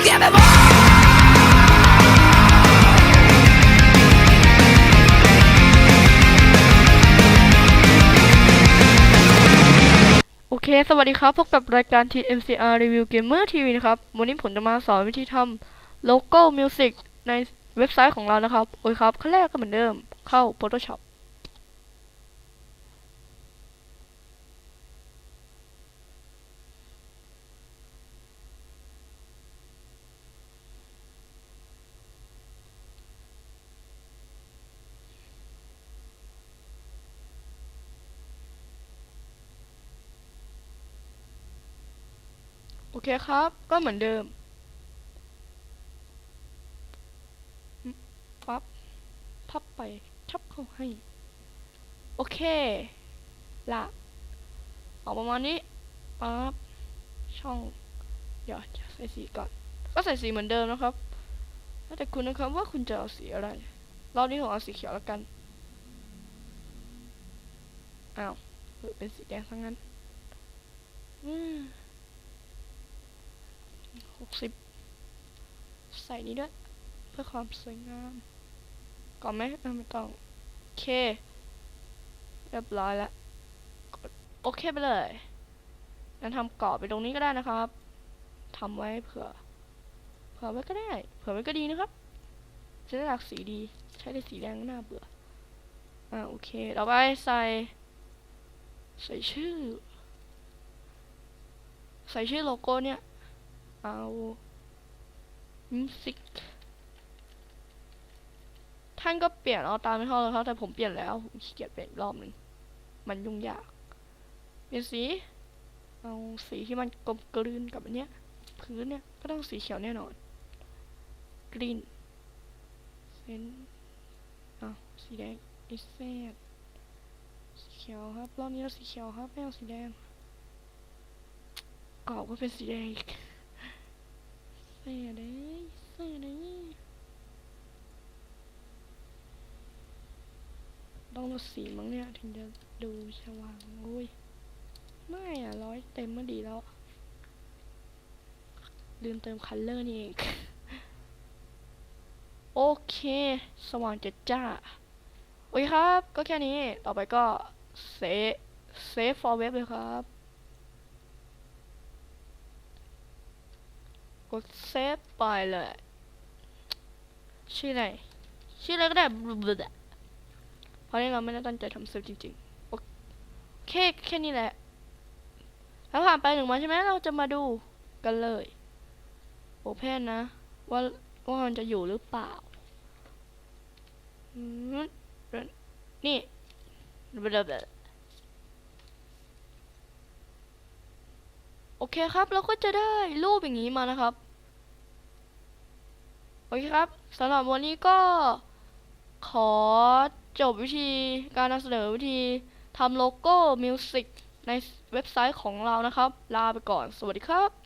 โอเค สวัสดีครับ พบกับรายการ TMCR Review Gamer TV นะครับ วันนี้ผมจะมาสอนวิธีทำโลโก้มิวสิกในเว็บไซต์ของเรานะครับ โอเคครับขั้นแรกก็เหมือนเดิม เข้า Photoshop โอเคครับ ก็เหมือนเดิมปั๊บพับไปชับเข้าให้ โอเค ละออกประมาณนี้ปั๊บช่อง เดี๋ยวจะใส่สีก่อน ก็ใส่สีเหมือนเดิมนะครับ แล้วแต่คุณนะครับว่าคุณจะเอาสีอะไร รอบนี้ผมเอาสีเขียวแล้วกัน อ้าวเออเป็นสีแดงทั้งนั้น อืม หกสิบใส่นี้ด้วย เพื่อความสวยงามก่อนไหมเออไม่ต้อง โอเค เรียบร้อยแล้วโอเคไปเลยงั้นทำกรอบไปตรงนี้ก็ได้นะครับทำไว้เผื่อ เผื่อไว้ก็ได้ เผื่อไว้ก็ดีนะครับจะได้หลากสีดี ใช้ได้สีแดงน่าเบื่อ อ่าโอเค ต่อไปใส่ ใส่ชื่อ ใส่ชื่อโลโก้เนี่ย เอา music ท่านก็เปลี่ยนเอาตามไม่ท่าเลยครับแต่ผมเปลี่ยนแล้วผมขี้เกียจเปลี่ยนอีกรอบหนึ่งมันยุ่งยากเปลี่ยนสี เอาสีที่มันกลมกลืนกับอันเนี้ย พื้นเนี่ยก็ต้องสีเขียวแน่นอนกรีนเซนอ้าวสีแดงอิเซตสีเขียวครับรอบนี้เราสีเขียวครับไม่เอาสีแดงกรอบก็เป็นสีแดง เสียเลยเสียเลยต้องลดสีมั้งเนี่ย ถึงจะดูสว่างโอ้ย ไม่อะ ร้อยเต็มมาดีแล้ว ลืมเติมคัลเลอร์นี่เอง โอเค สว่างจะจ้า โอเคครับ ก็แค่นี้ ต่อไปก็เซฟเซฟ for web เลยครับ กดเซฟไปเลย ชื่ออะไร ชื่ออะไรก็ได้บลูดเพราะนี่เราไม่ได้ตั้งใจทำเซฟจริงๆ โอเคแค่นี้แหละ แล้วผ่านไปหนึ่งวันใช่ไหมเราจะมาดูกันเลยโอเพนนะ ว่าว่ามันจะอยู่หรือเปล่า นี่บลาบล โอเคครับเราก็จะได้รูปอย่างนี้มานะครับ โอเคครับสำหรับวันนี้ก็ขอจบวิธีการนำเสนอวิธีทำโลโก้มิวสิกในเว็บไซต์ของเรานะครับ ลาไปก่อน สวัสดีครับ